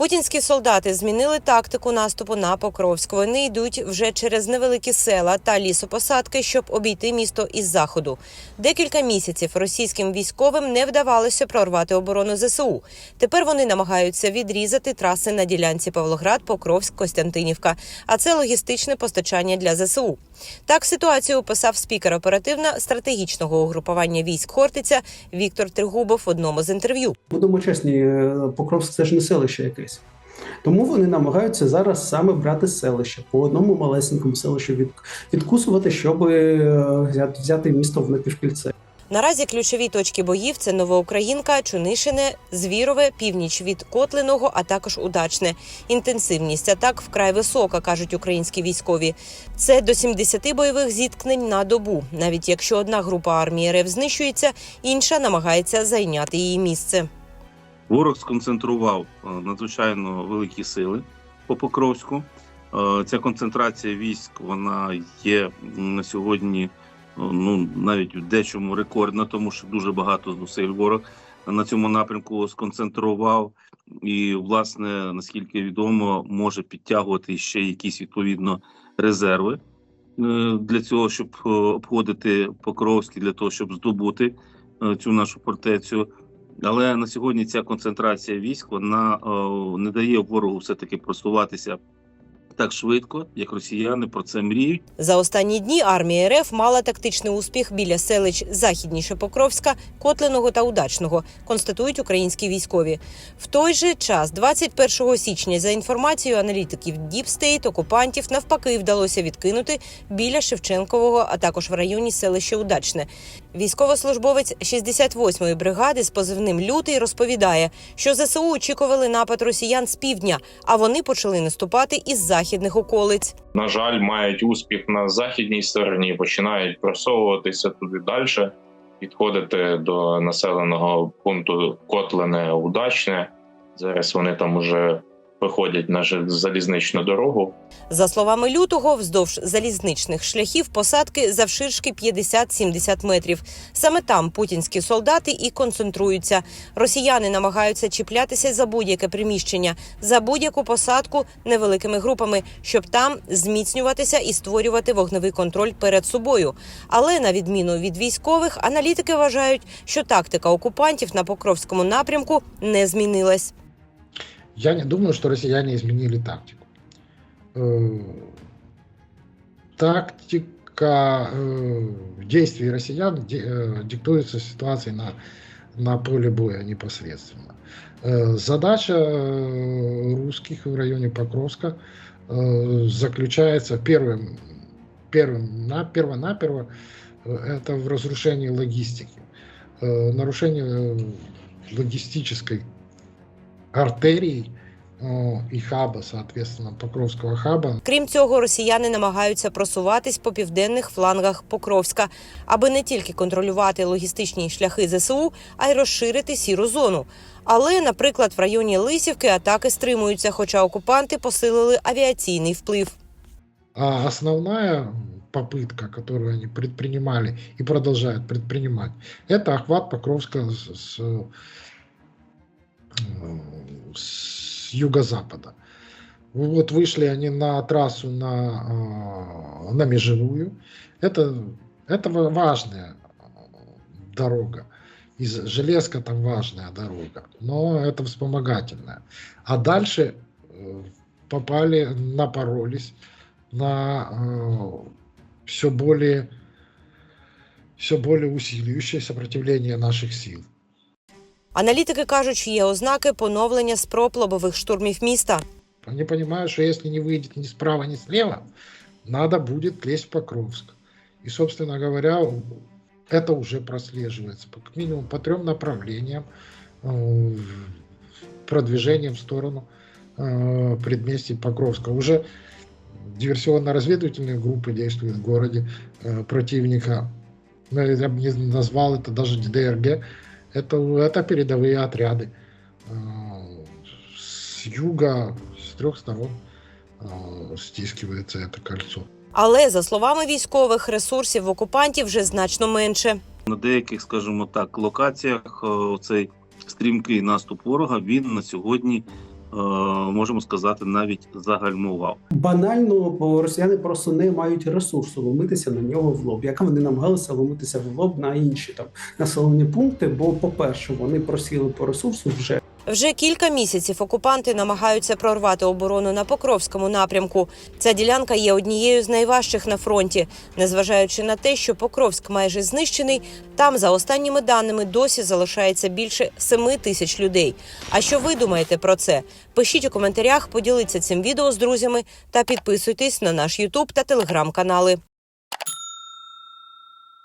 Путінські солдати змінили тактику наступу на Покровськ. Вони йдуть вже через невеликі села та лісопосадки, щоб обійти місто із заходу. Декілька місяців російським військовим не вдавалося прорвати оборону ЗСУ. Тепер вони намагаються відрізати траси на ділянці Павлоград, Покровськ, Костянтинівка. А це логістичне постачання для ЗСУ. Так ситуацію описав спікер оперативно-стратегічного угрупування військ Хортиця Віктор Тригубов в одному з інтерв'ю. Будемо чесні, е, Покровськ це ж не селище якесь. Тому вони намагаються зараз саме брати селище по одному малесенькому селищу від, відкусувати, щоб е, взяти місто в напівкільце. Наразі ключові точки боїв це Новоукраїнка, Чунишине, Звірове, північ від Котлиного, а також Удачне. Інтенсивність атак вкрай висока, кажуть українські військові. Це до 70 бойових зіткнень на добу. Навіть якщо одна група армії РФ знищується, інша намагається зайняти її місце. Ворог сконцентрував е, надзвичайно великі сили по Покровську. Е, Ця концентрація військ вона є на сьогодні е, ну навіть в дечому рекордна, тому що дуже багато зусиль ворог на цьому напрямку сконцентрував. І, власне, наскільки відомо, може підтягувати ще якісь відповідно резерви для цього, щоб обходити Покровський, для того, щоб здобути цю нашу фортецю. Але на сьогодні ця концентрація військ вона е, не дає ворогу все таки просуватися так швидко, як росіяни про це мріють. За останні дні армія РФ мала тактичний успіх біля селищ західніше Покровська, Котлиного та Удачного, констатують українські військові. В той же час, 21 січня, за інформацією аналітиків State, окупантів навпаки вдалося відкинути біля Шевченкового, а також в районі селища Удачне. Військовослужбовець 68-ї бригади з позивним Лютий розповідає, що ЗСУ очікували напад росіян з півдня, а вони почали наступати із західних околиць. на жаль, мають успіх на західній стороні, починають просовуватися туди далі, підходити до населеного пункту Котлине Удачне. Зараз вони там уже виходять на залізничну дорогу. За словами лютого, вздовж залізничних шляхів посадки завширшки 50-70 метрів. Саме там путінські солдати і концентруються. Росіяни намагаються чіплятися за будь-яке приміщення, за будь-яку посадку невеликими групами, щоб там зміцнюватися і створювати вогневий контроль перед собою. Але на відміну від військових, аналітики вважають, що тактика окупантів на Покровському напрямку не змінилась. Я не думаю, что россияне изменили тактику. Э, Тактика э, действий россиян э, диктуется ситуацией на, на поле боя непосредственно. Задача русских в районе Покровска заключается первым, первым на, перво-наперво это в разрушении логистики, нарушение логистической артерий э, и хаба, соответственно, Покровского хаба. Крім цього, росіяни намагаються просуватись по південних флангах Покровська, аби не тільки контролювати логістичні шляхи ЗСУ, а й розширити сіру зону. Але, наприклад, в районі Лисівки атаки стримуються, хоча окупанти посилили авіаційний вплив. А основная попытка, которую они предпринимали и продолжают предпринимать, это охват Покровска с, с, э, с юго-запада. Вот вышли они на трассу на, э, на Межевую. Это, это ва- важная дорога. Из железка там важная дорога, но это вспомогательная. А дальше э, попали, напоролись на все более все более усиливающее сопротивление наших сил. Аналітики кажуть, що є ознаки поновлення спроб лобових штурмів міста. Они понимают, что если не выйдет ни справа, ни слева, надо будет лезть в Покровск. И, собственно говоря, это уже прослеживается, по- как минимум по трем направлениям э, продвижением в сторону э, предместья Покровска. Уже диверсионно-разведывательные группы действуют в городе э, противника. Ну, Я бы не назвал это даже ДРГ. Это, это передовые отряды. Э, С юга, с трех сторон э, стискивается это кольцо. Але за словами військових, ресурсів в окупантів вже значно менше. На деяких, скажімо так, локаціях е, цей стрімкий наступ ворога він на сьогодні е, можемо сказати, навіть загальмував. Банально, бо росіяни просто не мають ресурсу ломитися на нього в лоб. Як вони намагалися ломитися в лоб на інші там населені пункти? Бо, по-перше, вони просіли по ресурсу вже. Вже кілька місяців окупанти намагаються прорвати оборону на Покровському напрямку. Ця ділянка є однією з найважчих на фронті. Незважаючи на те, що Покровськ майже знищений, там, за останніми даними, досі залишається більше семи тисяч людей. А що ви думаєте про це? Пишіть у коментарях, поділіться цим відео з друзями та підписуйтесь на наш Ютуб та телеграм-канали.